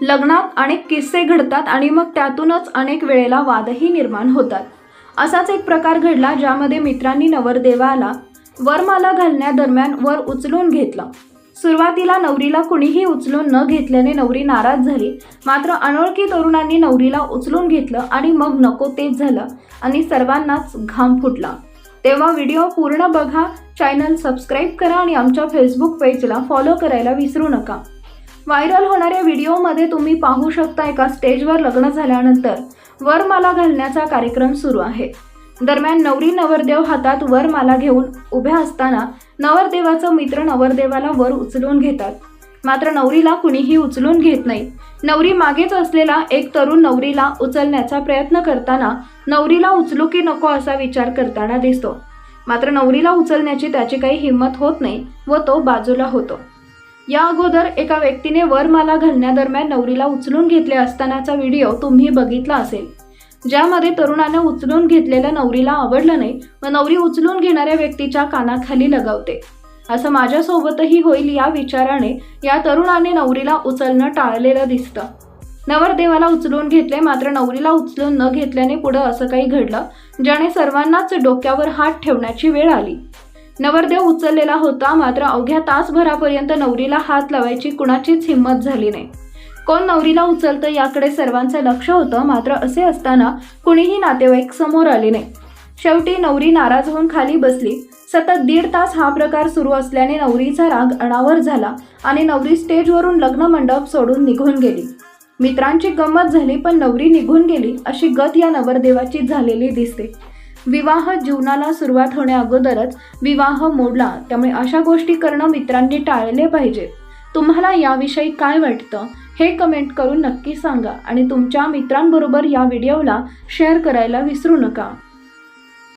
लग्नात अनेक किस्से घडतात आणि मग त्यातूनच अनेक वेळेला वादही निर्माण होतात. असाच एक प्रकार घडला ज्यामध्ये मित्रांनी नवरदेवाला वरमाला घालण्यादरम्यान वर उचलून घेतलं. सुरुवातीला नवरीला कुणीही उचलून न घेतल्याने नवरी नाराज झाली. मात्र अनोळखी तरुणांनी नवरीला उचलून घेतलं आणि मग नको तेच झालं आणि सर्वांनाच घाम फुटला. तेव्हा व्हिडिओ पूर्ण बघा चॅनल सबस्क्राईब करा आणि आमच्या फेसबुक पेजला फॉलो करायला विसरू नका. व्हायरल होणाऱ्या व्हिडिओमध्ये तुम्ही पाहू शकता एका स्टेजवर लग्न झाल्यानंतर वरमाला घालण्याचा कार्यक्रम सुरू आहे. दरम्यान नवरी नवरदेव हातात वरमाला घेऊन उभ्या असताना नवरदेवाचं मित्र नवरदेवाला वर उचलून घेतात. मात्र नवरीला कुणीही उचलून घेत नाही. नवरी मागेच असलेला एक तरुण नवरीला उचलण्याचा प्रयत्न करताना नवरीला उचलू की नको असा विचार करताना दिसतो. मात्र नवरीला उचलण्याची त्याची काही हिंमत होत नाही व तो बाजूला होतो. या अगोदर एका व्यक्तीने वरमाला घालण्यादरम्यान नवरीला उचलून घेतले असतानाचा व्हिडिओ तुम्ही बघितला असेल. ज्यामध्ये तरुणाने उचलून घेतलेल्या नवरीला आवडलं नाही व नवरी उचलून घेणाऱ्या व्यक्तीच्या कानाखाली लगावते. असं माझ्यासोबतही होईल या विचाराने या तरुणाने नवरीला उचलणं टाळलेलं दिसतं. नवरदेवाला उचलून घेतले मात्र नवरीला उचलून न घेतल्याने पुढं असं काही घडलं ज्याने सर्वांनाच डोक्यावर हात ठेवण्याची वेळ आली. नवरदेव उचललेला होता मात्र अवघ्या तासभरापर्यंत नवरीला हात लावायची कुणाचीच हिंमत झाली नाही. कोण नवरीला उचलतं याकडे सर्वांचं लक्ष होतं मात्र असे असताना कुणीही नातेवाईक समोर आले नाही. शेवटी नवरी नाराज होऊन खाली बसली. सतत दीड तास हा प्रकार सुरू असल्याने नवरीचा राग अनावर झाला आणि नवरी स्टेजवरून लग्न मंडप सोडून निघून गेली. मित्रांची गंमत झाली पण नवरी निघून गेली अशी गत या नवरदेवाची झालेली दिसते. विवाह जीवनाला सुरुवात होण्याअगोदरच विवाह मोडला. त्यामुळे अशा गोष्टी करणं मित्रांनी टाळले पाहिजेत तुम्हाला याविषयी काय वाटतं? हे कमेंट करून नक्की सांगा. आणि तुमच्या मित्रांबरोबर या व्हिडिओला शेअर करायला विसरू नका.